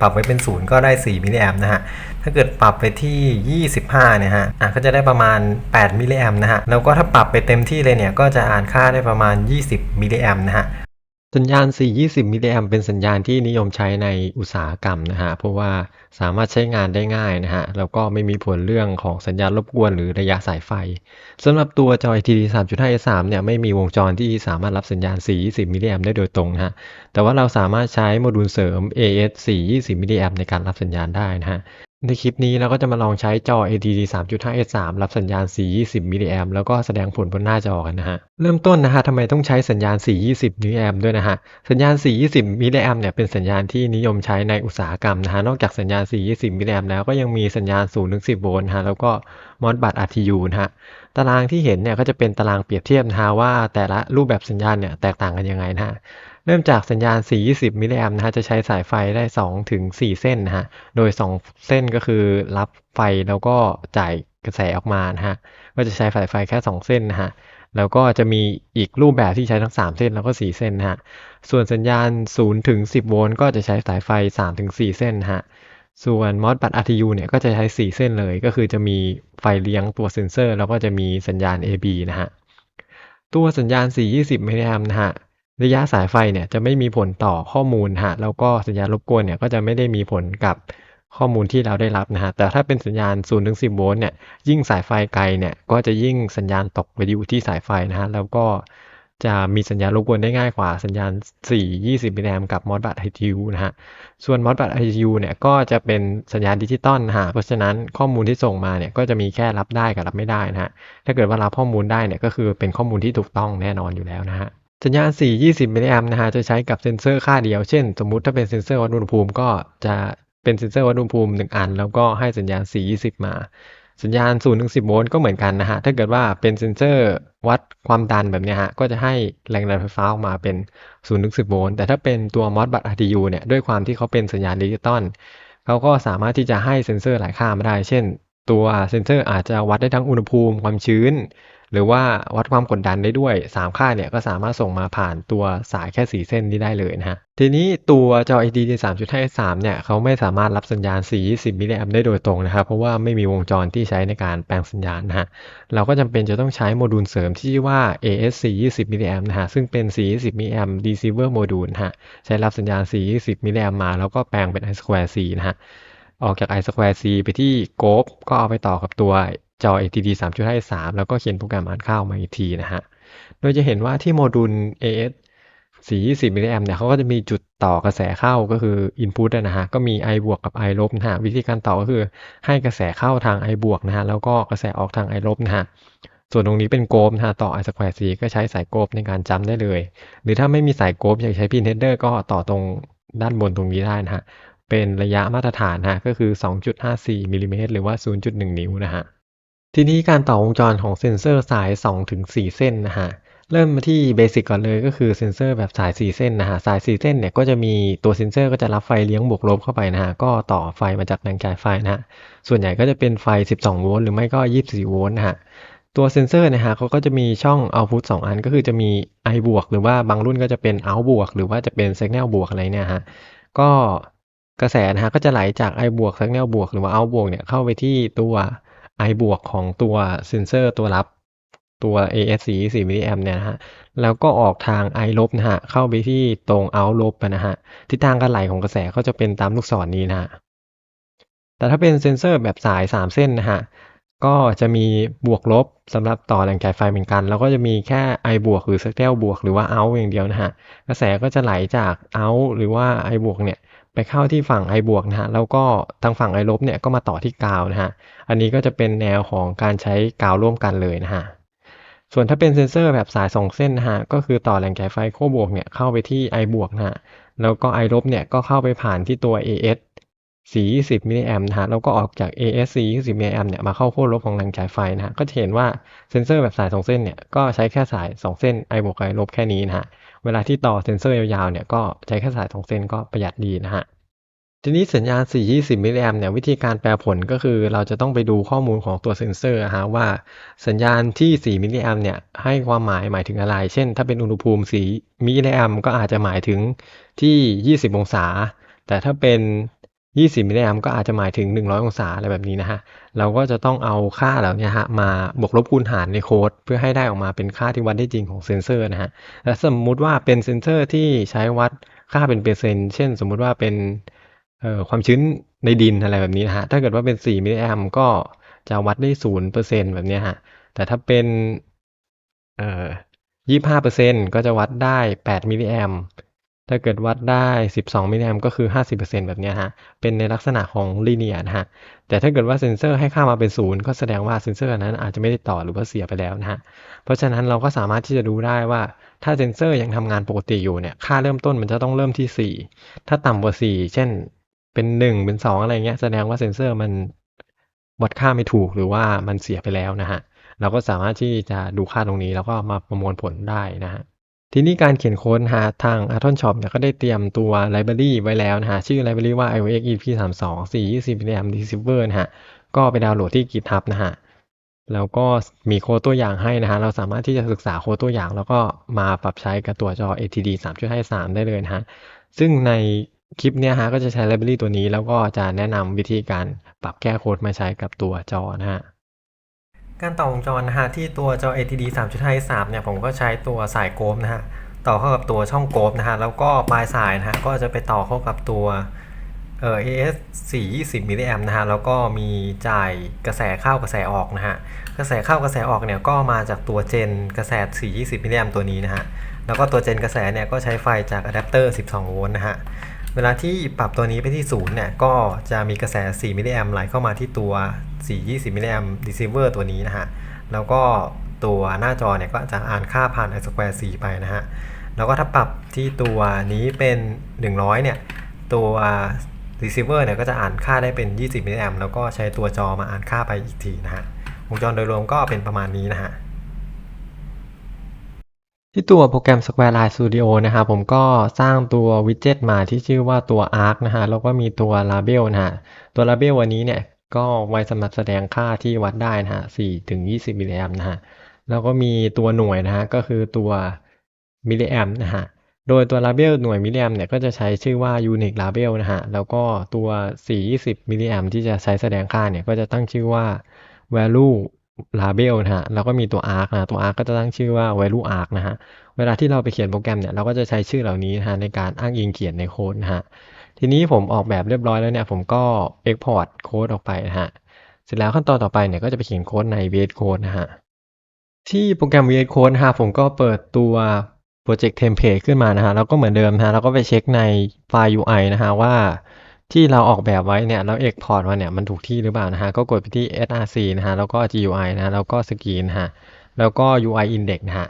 ปรับไว้เป็นศูนย์ก็ได้ 4 มิลลิแอมนะฮะ ถ้าเกิดปรับไปที่ 25 เนี่ยฮะ อะก็จะได้ประมาณ 8 มิลลิแอมนะฮะ แล้วก็ถ้าปรับไปเต็มที่เลยเนี่ย ก็จะอ่านค่าได้ประมาณ 20 มิลลิแอมนะฮะ สัญญาณ 420 มิลลิแอมเป็นสัญญาณที่นิยมใช้ในอุตสาหกรรมนะฮะ เพราะว่าสามารถใช้งานได้ง่ายนะฮะ แล้วก็ไม่มีผลเรื่องของสัญญาณรบกวนหรือระยะสายไฟ สำหรับตัวจอ LTD 3.5 S3 เนี่ยไม่มีวงจรที่สามารถรับสัญญาณ 420 มิลลิแอมได้โดยตรงนะฮะ แต่ว่าเราสามารถใช้โมดูลเสริม AS 420 มิลลิแอมในการรับสัญญาณได้นะฮะ ในคลิปนี้เราก็จะมาลองใช้จอ LTD 3.5 S3 รับสัญญาณ 420 มิลลิแอมแล้วก็แสดงผลบนหน้าจอกันนะฮะ เริ่มต้นนะฮะทำไมต้องใช้สัญญาณ 420 มิลลิแอมด้วยนะฮะ สัญญาณ 420 มิลลิแอมเนี่ยเป็นสัญญาณที่นิยมใช้ในอุตสาหกรรมนะฮะ นอกจากสัญญาณ 420 มิลลิแอมแล้วก็ยังมีสัญญาณ 0-10 โวลต์ฮะ แล้วก็มอสบัต RTU นะฮะ ตารางที่เห็นเนี่ยก็จะเป็นตารางเปรียบเทียบนะฮะว่าแต่ละรูปแบบสัญญาณเนี่ยแตกต่างกันยังไงนะฮะ เริ่มจากสัญญาณ 420 มิลลิแอมนะฮะ จะใช้สายไฟได้ 2 ถึง 4 เส้นนะฮะ โดย 2 เส้นก็คือรับไฟแล้วก็จ่ายกระแสออกมานะฮะ ก็จะใช้สายไฟแค่ 2 เส้นนะฮะ แล้วก็จะมีอีกรูปแบบที่ใช้ทั้ง 3 เส้นแล้วก็ 4 เส้นนะฮะ ส่วนสัญญาณ 0 ถึง 10 โวลต์ก็จะใช้สายไฟ 3 ถึง 4 เส้นนะฮะ ส่วน MOSFET RTU เนี่ยก็จะใช้ 4 เส้นเลย ก็คือจะมีไฟเลี้ยงตัวเซ็นเซอร์ แล้วก็จะมีสัญญาณ AB นะฮะ ตัวสัญญาณ 420มิลลิแอมนะฮะ ระยะสายไฟเนี่ยจะไม่มีผลต่อข้อมูลฮะแล้วก็สัญญาณรบกวนเนี่ยก็จะไม่ได้มีผลกับข้อมูลที่เราได้รับนะฮะแต่ถ้าเป็นสัญญาณ0ถึง10โวลต์เนี่ยยิ่งสายไฟไกลเนี่ยก็จะยิ่งสัญญาณตกไปอยู่ที่สายไฟนะฮะแล้วก็จะมีสัญญาณรบกวนได้ง่ายกว่าสัญญาณ 420มิลลิแอมกับ MOSFET RTU นะฮะ ส่วน MOSFET RTU เนี่ยก็จะเป็นสัญญาณดิจิตอลนะฮะ เพราะฉะนั้นข้อมูลที่ส่งมาเนี่ยก็จะมีแค่รับได้กับรับไม่ได้นะฮะ ถ้าเกิดว่ารับข้อมูลได้เนี่ยก็คือเป็นข้อมูลที่ถูกต้องแน่นอนอยู่แล้วนะฮะ สัญญาณ 420 มิลลิแอมนะฮะจะใช้กับเซ็นเซอร์ค่าเดียว เช่น สมมุติถ้าเป็นเซ็นเซอร์วัดอุณหภูมิก็จะเป็นเซ็นเซอร์วัดอุณหภูมิ 1 อัน แล้วก็ให้สัญญาณ 420 มา สัญญาณ 0 ถึง 10 โวลต์ก็เหมือนกันนะฮะ ถ้าเกิดว่าเป็นเซ็นเซอร์วัดความดันแบบนี้ฮะ ก็จะให้แรงดันไฟฟ้าออกมาเป็น 0 ถึง 10 โวลต์ แต่ถ้าเป็นตัว MOSFET RTU เนี่ย ด้วยความที่เขาเป็นสัญญาณดิจิตอลเขาก็สามารถที่จะให้เซ็นเซอร์หลายค่ามาได้ เช่น ตัวเซ็นเซอร์อาจจะวัดได้ทั้งอุณหภูมิ ความชื้น หรือว่าวัดความกดดันได้ด้วย 3 ค่าเนี่ยก็สามารถส่งมาผ่านตัวสายแค่ 4 เส้นนี้ได้เลยนะฮะ ทีนี้ตัวจอ LCD 3.5 3เนี่ยเขาไม่สามารถรับสัญญาณ 420 มิลลิแอมได้โดยตรงนะครับ เพราะว่าไม่มีวงจรที่ใช้ในการแปลงสัญญาณนะฮะ เราก็จำเป็นจะต้องใช้โมดูลเสริมที่ชื่อว่า AS 420 มิลลิแอมนะฮะ ซึ่งเป็น 420 มิลลิแอม receiver module นะฮะ ใช้รับสัญญาณ 420 มิลลิแอมมาแล้วก็แปลงเป็น I square C นะฮะ ออกจาก I square C ไปที่ g o ก็เอาไปต่อกับตัว จอ LTD 3.5 3 แล้วก็เขียนโปรแกรมอ่านค่าออกมาอีกทีนะฮะ โดยจะเห็นว่าที่โมดูล AS 420มิลลิแอมเนี่ยเขาก็จะมีจุดต่อกระแสเข้าก็คือ input นะฮะ ก็มี I บวกกับ I ลบนะฮะ วิธีการต่อก็คือให้กระแสเข้าทาง I บวกนะฮะ แล้วก็กระแสออกทาง I ลบนะฮะ ส่วนตรงนี้เป็นโกบนะฮะ ต่อ I square C ก็ใช้สายโกบในการจำได้เลย หรือถ้าไม่มีสายโกบอยากใช้ pin header ก็ต่อตรงด้านบนตรงนี้ได้นะฮะ เป็นระยะมาตรฐานนะฮะก็คือ 2.54มิลลิเมตรหรือว่า 0.1 นิ้วนะฮะ ทีนี้การต่อวงจรของเซ็นเซอร์สาย 2-4 เส้นนะฮะ เริ่มมาที่เบสิกก่อนเลยก็คือเซ็นเซอร์แบบสาย 4 เส้นนะฮะ สาย 4 เส้นเนี่ยก็จะมีตัวเซ็นเซอร์ก็จะรับไฟเลี้ยงบวกลบเข้าไปนะฮะ ก็ต่อไฟมาจากแรงจ่ายไฟนะฮะ ส่วนใหญ่ก็จะเป็นไฟ 12 โวลต์หรือไม่ก็ 24 โวลต์นะฮะ ตัวเซ็นเซอร์นะฮะเขาก็จะมีช่อง output 2อันก็คือจะมี I บวกหรือว่าบางรุ่นก็จะเป็น out บวกหรือว่าจะเป็น signal บวกอะไรเนี่ยฮะ ก็กระแสนะฮะก็จะไหลจาก I บวก signal บวกหรือว่า out บวกเนี่ยเข้าไปที่ตัว I บวกของตัวเซนเซอร์ตัวรับตัว ASC 4มิลลิแอมเนี่ยนะฮะ แล้วก็ออกทาง I ลบนะฮะ เข้าไปที่ตรง out ลบนะฮะ ทิศทางการไหลของกระแสก็จะเป็นตามลูกศรนี้นะฮะ แต่ถ้าเป็นเซนเซอร์แบบสาย 3 เส้นนะฮะ ก็จะมีบวกลบสำหรับต่อแรงจ่ายไฟเหมือนกัน แล้วก็จะมีแค่ I บวกหรือ signal บวกหรือว่า out อย่างเดียวนะฮะ กระแสก็จะไหลจาก out หรือว่า I บวกเนี่ย ไปเข้าที่ฝั่ง I บวกนะฮะ แล้วก็ทางฝั่ง I ลบเนี่ยก็มาต่อที่กาวนะฮะ อันนี้ก็จะเป็นแนวของการใช้กาวร่วมกันเลยนะฮะ ส่วนถ้าเป็นเซนเซอร์แบบสาย 2 เส้นนะฮะ ก็คือต่อแรงจ่ายไฟขั้วบวกเนี่ยเข้าไปที่ I บวกนะฮะ แล้วก็ I ลบเนี่ยก็เข้าไปผ่านที่ตัว AS 420มิลลิแอมนะฮะ แล้วก็ออกจาก AS 420มิลลิแอมเนี่ยมาเข้าขั้วลบของแรงจ่ายไฟนะฮะ ก็จะเห็นว่าเซนเซอร์แบบสาย 2 เส้นเนี่ยก็ใช้แค่สาย 2 เส้น I บวก I ลบแค่นี้นะฮะ เวลาที่ต่อเซ็นเซอร์ยาวๆเนี่ยก็ใช้แค่สาย2เซนก็ประหยัดดีนะฮะทีนี้สัญญาณ 420 มิลลิแอมเนี่ยวิธีการแปลผลก็คือเราจะต้องไปดูข้อมูลของตัวเซ็นเซอร์อะฮะว่าสัญญาณที่ 4 มิลลิแอมเนี่ยให้ความหมายหมายถึงอะไร เช่น ถ้าเป็นอุณหภูมิ 4 มิลลิแอมก็อาจจะหมายถึงที่ 20 องศา แต่ถ้าเป็น 20มิลลิแอมก็อาจจะหมายถึง 100 องศาอะไรแบบนี้นะฮะ เราก็จะต้องเอาค่าเหล่านี้ฮะมาบวกลบคูณหารในโค้ด เพื่อให้ได้ออกมาเป็นค่าที่วัดได้จริงของเซนเซอร์นะฮะ และสมมุติว่าเป็นเซนเซอร์ที่ใช้วัดค่าเป็นเปอร์เซ็นต์เช่น สมมุติว่าเป็นความชื้นในดินอะไรแบบนี้นะฮะ ถ้าเกิดว่าเป็น 4 มิลลิแอมก็จะวัดได้ 0%แบบนี้ฮะ แต่ถ้าเป็นเอ่อ25%ก็จะวัดได้ 8 มิลลิแอม ถ้าเกิดวัดได้ 12 มิลลิแอมก็คือ 50%แบบนี้ฮะ เป็นในลักษณะของลีเนียนะฮะ แต่ถ้าเกิดว่าเซ็นเซอร์ให้ค่ามาเป็นศูนย์ก็แสดงว่าเซ็นเซอร์นั้นอาจจะไม่ได้ต่อหรือว่าเสียไปแล้วนะฮะ เพราะฉะนั้นเราก็สามารถที่จะดูได้ว่าถ้าเซ็นเซอร์ยังทำงานปกติอยู่เนี่ย ค่าเริ่มต้นมันจะต้องเริ่มที่ 4 ถ้าต่ำกว่า 4 เช่น เป็น 1 เป็น 2 อะไรเงี้ย แสดงว่าเซ็นเซอร์มันวัดค่าไม่ถูกหรือว่ามันเสียไปแล้วนะฮะ เราก็สามารถที่จะดูค่าตรงนี้แล้วก็มาประมวลผลได้นะฮะ ทีนี้การเขียนโค้ดนะฮะทาง Aton Shop เนี่ยก็ได้เตรียมตัว library ไว้แล้วนะฮะ ชื่อ library ว่า iOS EP32 420 RAM Receiver นะฮะ ก็ไปดาวน์โหลดที่ GitHub นะฮะ แล้วก็มีโค้ดตัวอย่างให้นะฮะ เราสามารถที่จะศึกษาโค้ดตัวอย่าง แล้วก็มาปรับใช้กับตัวจอ ATD 3.53 ได้เลยนะฮะ ซึ่งในคลิปเนี้ยฮะก็จะใช้ library ตัวนี้ แล้วก็จะแนะนำวิธีการปรับแก้โค้ดมาใช้กับตัวจอนะฮะ การต่อวงจรนะฮะที่ตัวจอ ATD 3.53เนี่ยผมก็ใช้ตัวสายโกฟนะฮะต่อเข้ากับตัวช่องโกฟนะฮะแล้วก็ปลายสายนะฮะก็จะไปต่อเข้ากับตัวเอ่อ AS 420มิลลิแอมนะฮะแล้วก็มีจ่ายกระแสเข้ากระแสออกนะฮะกระแสเข้ากระแสออกเนี่ยก็มาจากตัวเจนกระแส 420มิลลิแอมตัวนี้นะฮะแล้วก็ตัวเจนกระแสเนี่ยก็ใช้ไฟจากอะแดปเตอร์ 12 โวลต์นะฮะ เวลาที่ปรับตัวนี้ไปที่ศูนย์เนี่ย ก็จะมีกระแส 4 มิลลิแอมไหลเข้ามาที่ตัว 420 มิลลิแอม receiver ตัวนี้นะฮะ แล้วก็ตัวหน้าจอเนี่ยก็จะอ่านค่าผ่าน i square 4ไปนะฮะ แล้วก็ถ้าปรับที่ตัวนี้เป็น 100 เนี่ย ตัว receiver เนี่ยก็จะอ่านค่าได้เป็น 20มิลลิแอมแล้วก็ใช้ตัวจอมาอ่านค่าไปอีกทีนะฮะ วงจรโดยรวมก็เป็นประมาณนี้นะฮะ ที่ตัวโปรแกรม Squareline Studio นะครับผมก็สร้างตัววิดเจ็ตมาที่ชื่อว่าตัว Arc นะฮะแล้วก็มีตัว Label นะฮะตัว Label วันนี้เนี่ยก็ไว้สำหรับแสดงค่าที่วัดได้นะฮะ4ถึง20มิลลิแอมนะฮะแล้วก็มีตัวหน่วยนะฮะก็คือตัวมิลลิแอมนะฮะโดยตัว Label หน่วยมิลลิแอมเนี่ยก็จะใช้ชื่อว่า Unique Label นะฮะแล้วก็ตัว 420มิลลิแอมที่จะใช้แสดงค่าเนี่ยก็จะตั้งชื่อว่า value label นะฮะแล้วก็มีตัว arc นะตัว arc ก็จะตั้งชื่อว่า value arc นะฮะเวลาที่เราไปเขียนโปรแกรมเนี่ยเราก็จะใช้ชื่อเหล่านี้นะฮะในการอ้างอิงเขียนในโค้ดนะฮะทีนี้ผมออกแบบเรียบร้อยแล้วเนี่ยผมก็ export โค้ดออกไปนะฮะเสร็จแล้วขั้นตอนต่อไปเนี่ยก็จะไปเขียนโค้ดใน VS Code นะฮะที่โปรแกรม VS Code นะฮะผมก็เปิดตัว Project Template ขึ้นมานะฮะแล้วก็เหมือนเดิมนะฮะเราก็ไปเช็คในไฟล์ UI นะฮะว่า ที่เราออกแบบไว้เนี่ยแล้ว export มาเนี่ยมันถูกที่หรือเปล่านะฮะก็กดไปที่ src นะฮะแล้วก็ GUI นะฮะแล้วก็ screen นฮะแล้วก็ UI index นะฮะ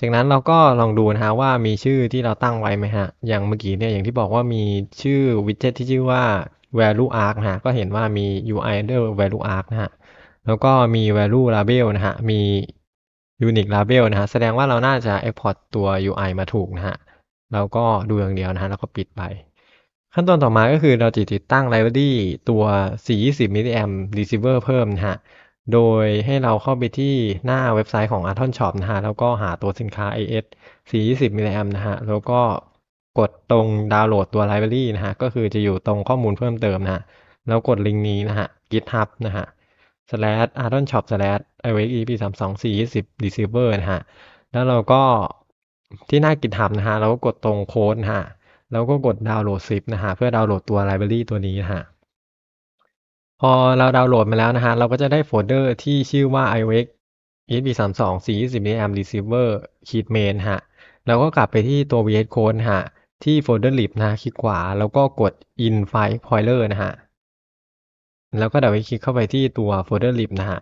จากนั้นเราก็ลองดูนะฮะว่ามีชื่อที่เราตั้งไว้ไหมฮะอย่างเมื่อกี้เนี่ยอย่างที่บอกว่ามีชื่อ widget ที่ชื่อว่า value arc นะฮะก็เห็นว่ามี UI under value arc นะฮะแล้วก็มี value label นะฮะมี unique label นะฮะแสดงว่าเราน่าจะ export ตัว UI มาถูกนะฮะเราก็ดูอย่างเดียวนะฮะแล้วก็ปิดไป ขั้นตอนต่อมาก็คือเราจะติดตั้ง library ตัว 420มิลลิแอม receiver เพิ่มนะฮะ โดยให้เราเข้าไปที่หน้าเว็บไซต์ของ Aton Shop นะฮะ แล้วก็หาตัวสินค้า AS 420มิลลิแอมนะฮะ แล้วก็กดตรงดาวน์โหลดตัว library นะฮะ ก็คือจะอยู่ตรงข้อมูลเพิ่มเติมนะฮะ แล้วกดลิงก์นี้นะฮะ github นะฮะ slash aton shop slash iOS EP 32 420 receiver นะฮะ แล้วเราก็ที่หน้า GitHub นะฮะ เราก็กดตรงโค้ดนะฮะ แล้วก็กดดาวน์โหลดซิปนะฮะเพื่อดาวน์โหลดตัว library ตัวนี้นะฮะพอเราดาวน์โหลดมาแล้วนะฮะเราก็จะได้โฟลเดอร์ที่ชื่อว่า iOS ESP32 420 mAh receiver ขีด main ฮะแล้วก็กลับไปที่ตัว VS Code ฮะที่โฟลเดอร์ lib นะฮะคลิกขวา แล้วก็กด in file explorer นะฮะแล้วก็เดับเบิลคลิกเข้าไปที่ตัวโฟลเดอร์ lib นะฮะ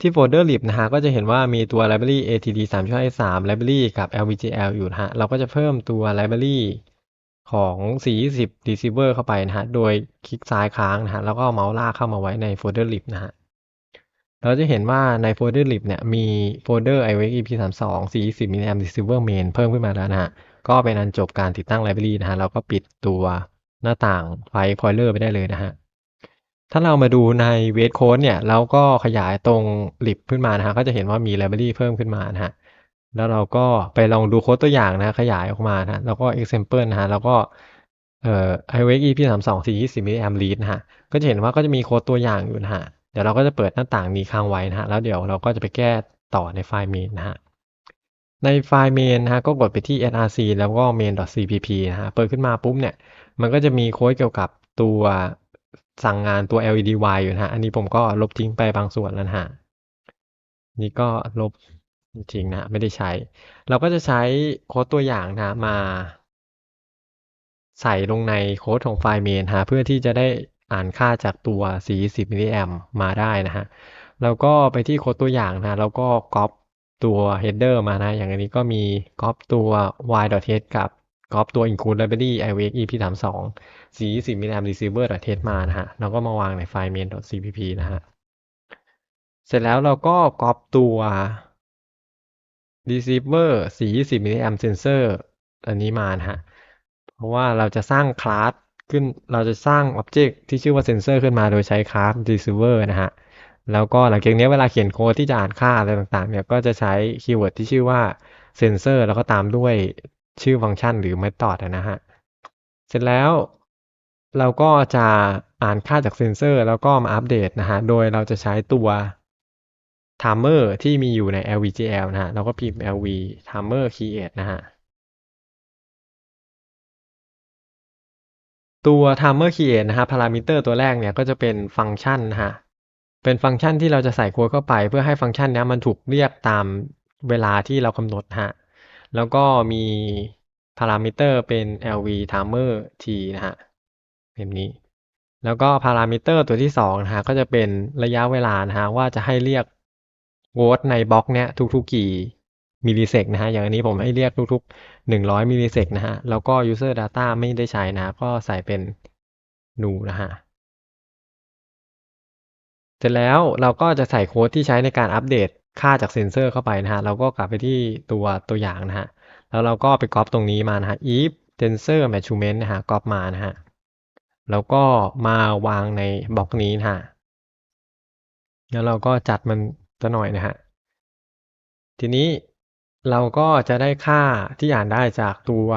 ที่โฟลเดอร์ lib นะฮะก็จะเห็นว่ามีตัว library atd 3.3 library กับ lvgl อยู่นะฮะเราก็จะเพิ่มตัว library ของ 420 receiver เข้าไปนะฮะ โดยคลิกซ้ายค้างนะฮะ แล้วก็เมาส์ลากเข้ามาไว้ในโฟลเดอร์ lib นะฮะ เราจะเห็นว่าในโฟลเดอร์ lib เนี่ยมีโฟลเดอร์ iOS EP32 420 mAh receiver main เพิ่มขึ้นมาแล้วนะฮะ ก็เป็นอันจบการติดตั้ง library นะฮะ แล้วก็ปิดตัวหน้าต่างไฟล์ Explorer ไปได้เลยนะฮะ ถ้าเรามาดูใน VS Code เนี่ย เราก็ขยายตรง lib ขึ้นมานะฮะ ก็จะเห็นว่ามี library เพิ่มขึ้นมานะฮะ แล้วเราก็ไปลองดูโค้ดตัวอย่างนะ ขยายออกมานะแล้วก็ example นะฮะแล้วก็เอ่อ iWake EP 3 2 420มิลลิแอม read นะฮะก็จะเห็นว่าก็จะมีโค้ดตัวอย่างอยู่นะฮะเดี๋ยวเราก็จะเปิดหน้าต่างนี้ค้างไว้นะฮะแล้วเดี๋ยวเราก็จะไปแก้ต่อในไฟล์ main นะฮะในไฟล์ main นะฮะก็กดไปที่ src แล้วก็ main.cpp นะฮะเปิดขึ้นมาปุ๊บเนี่ย มันก็จะมีโค้ดเกี่ยวกับตัวสั่งงานตัว LEDY อยู่นะฮะ อันนี้ผมก็ลบทิ้งไปบางส่วนแล้วนะฮะ นี่ก็ลบ จริงๆนะ ไม่ได้ใช้ เราก็จะใช้โค้ดตัวอย่างนะมา ใส่ลงในโค้ดของไฟล์ main ฮะเพื่อที่จะได้อ่านค่าจากตัว 40มิลลิแอมมาได้นะฮะแล้วก็ไปที่โค้ดตัวอย่างนะแล้วก็ก๊อปตัว header มานะ อย่างอันนี้ก็มีก๊อปตัว y.h กับก๊อปตัว include library iwake ep32 40มิลลิแอม receiver.h มานะฮะแล้วก็มาวางในไฟล์ main.cpp นะฮะเสร็จแล้วเราก็ก๊อปตัว receiver 40มิลลิแอม sensor อันนี้มานะฮะ เพราะว่าเราจะสร้างคลาสขึ้น เราจะสร้าง Object ที่ชื่อว่า Sensor ขึ้นมาโดยใช้คลาส Receiver นะฮะ แล้วก็หลังจากนี้เวลาเขียนโค้ดที่จะอ่านค่าอะไรต่างๆเนี่ย ก็จะใช้คีย์เวิร์ดที่ชื่อว่า Sensor แล้วก็ตามด้วยชื่อฟังก์ชันหรือ Method นะฮะ เสร็จแล้วเราก็จะอ่านค่าจากเซนเซอร์แล้วก็มาอัปเดตนะฮะ โดยเราจะใช้ตัว timer ที่มีอยู่ใน LVGL นะฮะ เราก็พิมพ์ lv timer create นะฮะ ตัว timer create นะฮะ parameter ตัวแรกเนี่ยก็จะเป็นฟังก์ชันนะฮะ เป็นฟังก์ชันที่เราจะใส่โค้ดเข้าไป เพื่อให้ฟังก์ชันนี้มันถูกเรียกตามเวลาที่เรากำหนดฮะ แล้วก็มี parameter เป็น lv timer t นะฮะแบบนี้ แล้วก็ parameter ตัวที่สองนะฮะก็จะเป็นระยะเวลานะฮะว่าจะให้เรียก โค้ดในบล็อกเนี้ยทุกๆกี่มิลลิเซกนะฮะ อย่างอันนี้ผมให้เรียกทุกๆหนึ่งร้อยมิลลิเซกนะฮะ แล้วก็ user data ไม่ได้ใช้นะ ก็ใส่เป็นนูนะฮะ เสร็จแล้วเราก็จะใส่โค้ดที่ใช้ในการอัปเดตค่าจากเซนเซอร์เข้าไปนะฮะ เราก็กลับไปที่ตัวตัวอย่างนะฮะ แล้วเราก็ไปก๊อปตรงนี้มานะฮะ if sensor measurement นะฮะก๊อปมานะฮะ แล้วก็มาวางในบล็อกนี้นะฮะ แล้วเราก็จัดมัน ซะหน่อยนะฮะ ทีนี้เราก็จะได้ค่าที่อ่านได้จากตัว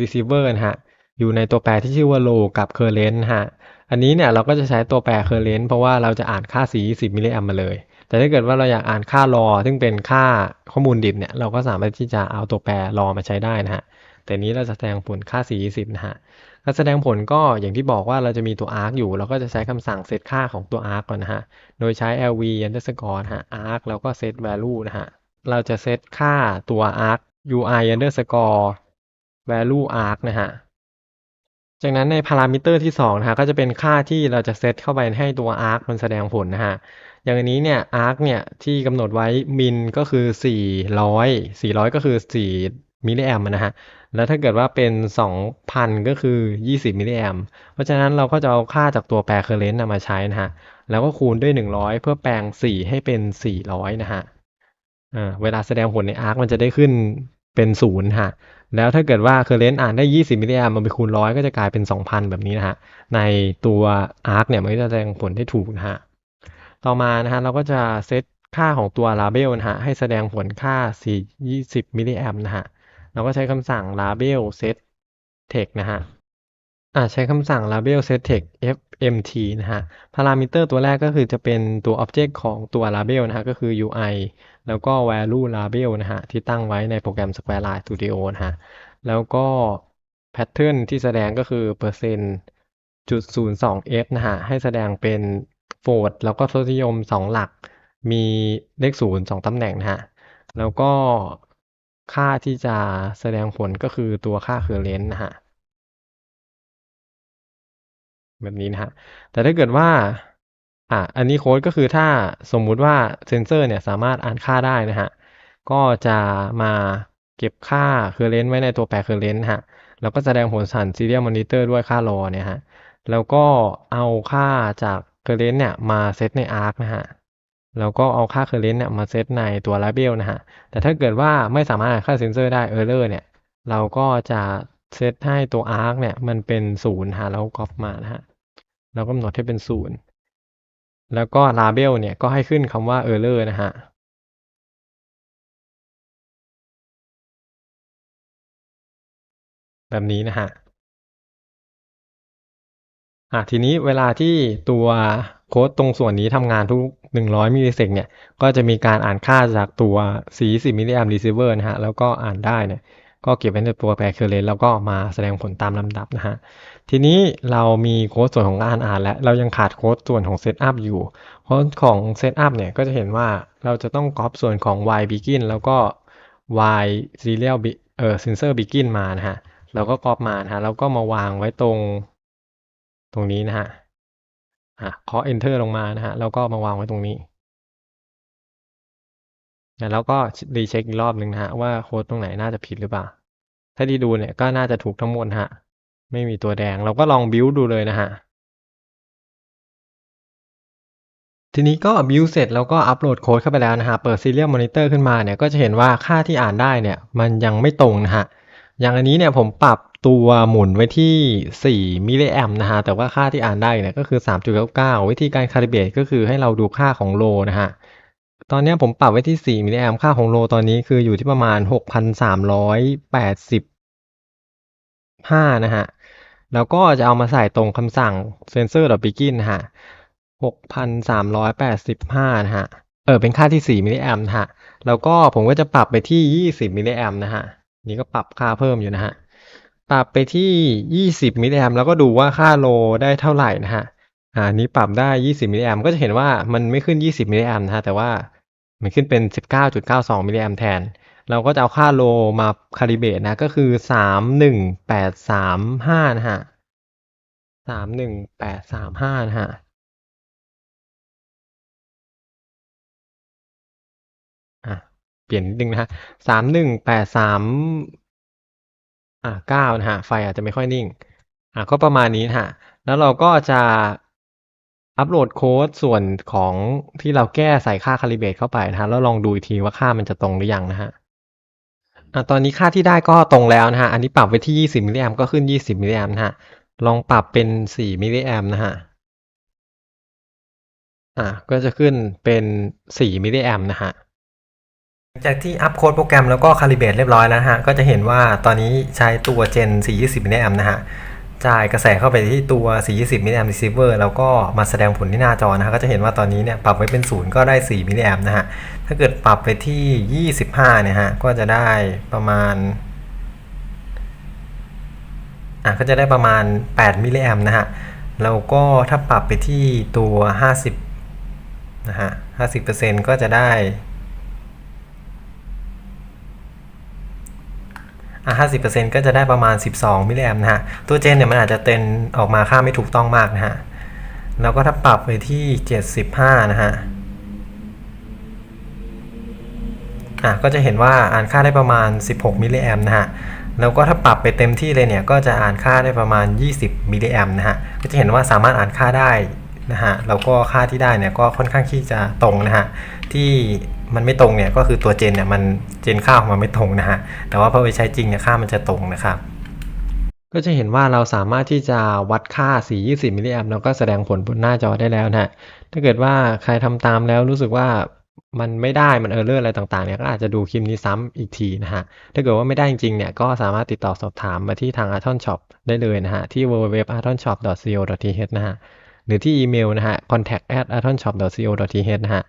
receiver นะฮะ อยู่ในตัวแปรที่ชื่อว่า low กับ current นะฮะ อันนี้เนี่ยเราก็จะใช้ตัวแปร current เพราะว่าเราจะอ่านค่า40มิลลิแอมมาเลย แต่ถ้าเกิดว่าเราอยากอ่านค่ารอ ซึ่งเป็นค่าข้อมูลดิบเนี่ย เราก็สามารถที่จะเอาตัวแปรรอมาใช้ได้นะฮะ แต่นี้เราจะแสดงผลค่า40นะฮะ การแสดงผลก็อย่างที่บอกว่าเราจะมีตัว arc อยู่ เราก็จะใช้คำสั่งเซตค่าของตัว arc ก่อนนะฮะ โดยใช้ lv underscore ฮะ arc แล้วก็เซต value นะฮะ เราจะเซตค่าตัว arc ui underscore value arc นะฮะ จากนั้นในพารามิเตอร์ที่2นะฮะก็จะเป็นค่าที่เราจะเซตเข้าไปให้ตัว arc มันแสดงผลนะฮะ อย่างอันนี้เนี่ย arc เนี่ยที่กำหนดไว้ min ก็คือ 400 400 ก็คือ4 มิลลิแอมนะฮะ แล้วถ้าเกิดว่าเป็น 2,000 ก็คือ 20 มิลลิแอมเพราะฉะนั้นเราก็จะเอาค่าจากตัวแปร current มาใช้นะฮะ แล้วก็คูณด้วย 100 เพื่อแปลง 4 ให้เป็น 400 นะฮะอ่าเวลาแสดงผลใน arc มันจะได้ขึ้นเป็นศูนย์ฮะ แล้วถ้าเกิดว่า current อ่านได้ 20 มิลลิแอมมันไปคูณร้อยก็จะกลายเป็น 2,000 แบบนี้นะฮะ ในตัว arc เนี่ยมันก็จะแสดงผลได้ถูกนะฮะ ต่อมานะฮะเราก็จะเซตค่าของตัว label นะฮะให้แสดงผลค่า 4 20 มิลลิแอมนะฮะ เราก็ใช้คำสั่ง label set text นะฮะอ่าใช้คำสั่ง label set text fmt นะฮะ parameter ตัวแรกก็คือจะเป็นตัว object ของตัว label นะฮะก็คือ ui แล้วก็ value label นะฮะที่ตั้งไว้ในโปรแกรม Squarelight Studio นะฮะแล้วก็ pattern ที่แสดงก็คือเปอร์เซ็นต์จุดศูนย์สอง f นะฮะให้แสดงเป็น float แล้วก็ทศนิยม 2 หลัก มีเลขศูนย์สองตำแหน่งนะฮะแล้วก็ ค่าที่จะแสดงผลก็คือตัวค่า current นะฮะแบบนี้นะฮะ แต่ถ้าเกิดว่า อะ อันนี้โค้ดก็คือถ้าสมมุติว่าเซนเซอร์เนี่ยสามารถอ่านค่าได้นะฮะ ก็จะมาเก็บค่า current ไว้ในตัวแปร current ฮะ แล้วก็แสดงผลสั่น serial monitor ด้วยค่ารอเนี่ยฮะ แล้วก็เอาค่าจาก current เนี่ยมาเซตใน arc นะฮะ แล้วก็เอาค่า current เนี่ยมาเซตในตัว label นะฮะ แต่ถ้าเกิดว่าไม่สามารถค่าเซนเซอร์ได้ error เนี่ย เราก็จะเซตให้ตัว arc เนี่ยมันเป็นศูนย์ฮะแล้วก๊อปมานะฮะ แล้วกำหนดให้เป็นศูนย์แล้วก็ label เนี่ยก็ให้ขึ้นคำว่า error นะฮะแบบนี้นะฮะอะทีนี้เวลาที่ตัว โค้ดตรงส่วนนี้ทำงานทุก 100 มิลลิเซกเนี่ย ก็จะมีการอ่านค่าจากตัว 40มิลลิแอม receiver นะฮะ แล้วก็อ่านได้เนี่ย ก็เก็บไว้ในตัวแปรเคอร์เรนแล้วก็มาแสดงผลตามลำดับนะฮะ ทีนี้เรามีโค้ดส่วนของการอ่านแล้ว เรายังขาดโค้ดส่วนของเซตอัพอยู่ โค้ดของเซตอัพเนี่ย ก็จะเห็นว่าเราจะต้องก๊อปส่วนของ y begin แล้วก็ y serial เอ่อ sensor begin มานะฮะ เราก็ก๊อปมานะฮะ แล้วก็มาวางไว้ตรง ตรงนี้นะฮะ อะเคาะ enter ลงมานะฮะแล้วก็มาวางไว้ตรงนี้แล้วก็รีเช็คอีกรอบหนึ่งนะฮะว่าโค้ดตรงไหนน่าจะผิดหรือเปล่า ถ้าที่ดูเนี่ยก็น่าจะถูกทั้งหมดฮะ ไม่มีตัวแดง เราก็ลองบิวดูเลยนะฮะ ทีนี้ก็บิวเสร็จแล้วก็อัปโหลดโค้ดเข้าไปแล้วนะฮะ เปิด Serial Monitor ขึ้นมาเนี่ยก็จะเห็นว่าค่าที่อ่านได้เนี่ยมันยังไม่ตรงนะฮะ อย่างอันนี้เนี่ยผมปรับ ตัวหมุนไว้ที่ 4 มิลลิแอมนะฮะ แต่ว่าค่าที่อ่านได้เนี่ยก็คือ 3.99 วิธีการคาลิเบรตก็คือให้เราดูค่าของโลนะฮะ ตอนนี้ผมปรับไว้ที่ 4 มิลลิแอมค่าของโลตอนนี้คืออยู่ที่ประมาณ 6,385 นะฮะ แล้วก็จะเอามาใส่ตรงคำสั่ง sensor begin นะฮะ 6,385 นะฮะ เออเป็นค่าที่ 4 มิลลิแอมนะฮะ แล้วก็ผมก็จะปรับไปที่ 20 มิลลิแอมนะฮะ นี่ก็ปรับค่าเพิ่มอยู่นะฮะ ปรับไปที่ 20 มิลลิแอมแล้วก็ดูว่าค่าโลได้เท่าไหร่นะฮะอ่านี้ปรับได้ 20 มิลลิแอมก็จะเห็นว่ามันไม่ขึ้น 20 มิลลิแอมนะฮะแต่ว่ามันขึ้นเป็น 19.92 มิลลิแอมแทน เราก็จะเอาค่าโลมาคาลิเบตนะ ก็คือ 31835 นะฮะ 31835 นะฮะอะเปลี่ยนนิดนึงนะฮะ 3183 อ่า9นะฮะไฟอาจจะไม่ค่อยนิ่งอะก็ประมาณนี้นะฮะแล้วเราก็จะอัปโหลดโค้ดส่วนของที่เราแก้ใส่ค่าคาลิเบตเข้าไปนะฮะแล้วลองดูอีกทีว่าค่ามันจะตรงหรือยังนะฮะอะตอนนี้ค่าที่ได้ก็ตรงแล้วนะฮะ อันนี้ปรับไว้ที่ 20 มิลลิแอมก็ขึ้น 20 มิลลิแอมนะฮะ ลองปรับเป็น 4 มิลลิแอมนะฮะ อะก็จะขึ้นเป็น 4 มิลลิแอมนะฮะ จากที่อัปโค้ดโปรแกรมแล้วก็คาลิเบรตเรียบร้อยแล้วฮะ ก็จะเห็นว่าตอนนี้ใช้ตัว Gen 420มิลลิแอมนะฮะ จ่ายกระแสเข้าไปที่ตัว 420มิลลิแอม receiver แล้วก็มาแสดงผลที่หน้าจอนะฮะ ก็จะเห็นว่าตอนนี้เนี่ยปรับไว้เป็นศูนย์ก็ได้4มิลลิแอมนะฮะ ถ้าเกิดปรับไปที่ 25 เนี่ยฮะ ก็จะได้ประมาณ อะ ก็จะได้ประมาณ8มิลลิแอมนะฮะ แล้วก็ถ้าปรับไปที่ตัว 50 นะฮะ 50%ก็จะได้ อะ50%ก็จะได้ประมาณ 12 มิลลิแอมนะฮะ ตัวเจนเนี่ยมันอาจจะเต็นออกมาค่าไม่ถูกต้องมากนะฮะ แล้วก็ถ้าปรับไปที่ 75 นะฮะ อะก็จะเห็นว่าอ่านค่าได้ประมาณ 16 มิลลิแอมนะฮะ แล้วก็ถ้าปรับไปเต็มที่เลยเนี่ย ก็จะอ่านค่าได้ประมาณ 20 มิลลิแอมนะฮะ ก็จะเห็นว่าสามารถอ่านค่าได้นะฮะ แล้วก็ค่าที่ได้เนี่ยก็ค่อนข้างที่จะตรงนะฮะ ที่ มันไม่ตรงเนี่ยก็คือตัวเจนเนี่ยมันเจนค่าของมันไม่ตรงนะฮะแต่ว่าพอไปใช้จริงเนี่ยค่ามันจะตรงนะครับก็จะเห็นว่าเราสามารถที่จะวัดค่า 420 มิลลิแอมแล้วก็แสดงผลบนหน้าจอได้แล้วนะฮะถ้าเกิดว่าใครทำตามแล้วรู้สึกว่ามันไม่ได้มันเออร์เลอร์อะไรต่างๆเนี่ยก็อาจจะดูคลิปนี้ซ้ำอีกทีนะฮะ ถ้าเกิดว่าไม่ได้จริงๆเนี่ยก็สามารถติดต่อสอบถามมาที่ทาง Aton Shop ได้เลยนะฮะ ที่ www.atonshop.co.th นะฮะ หรือที่อีเมลนะฮะ contact at atonshop.co.th นะฮะ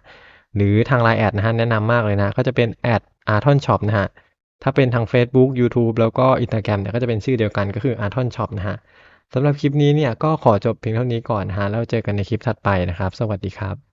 หรือทาง Line แอดนะฮะแนะนำมากเลยนะ ก็จะเป็นแอดอาร์ทอนช็อปนะฮะ ถ้าเป็นทาง Facebook YouTube แล้วก็ Instagram เนี่ยก็จะเป็นชื่อเดียวกันก็คืออาร์ทอนช็อปนะฮะสำหรับคลิปนี้เนี่ยก็ขอจบเพียงเท่านี้ก่อนนะฮะแล้วเจอกันในคลิปถัดไปนะครับ สวัสดีครับ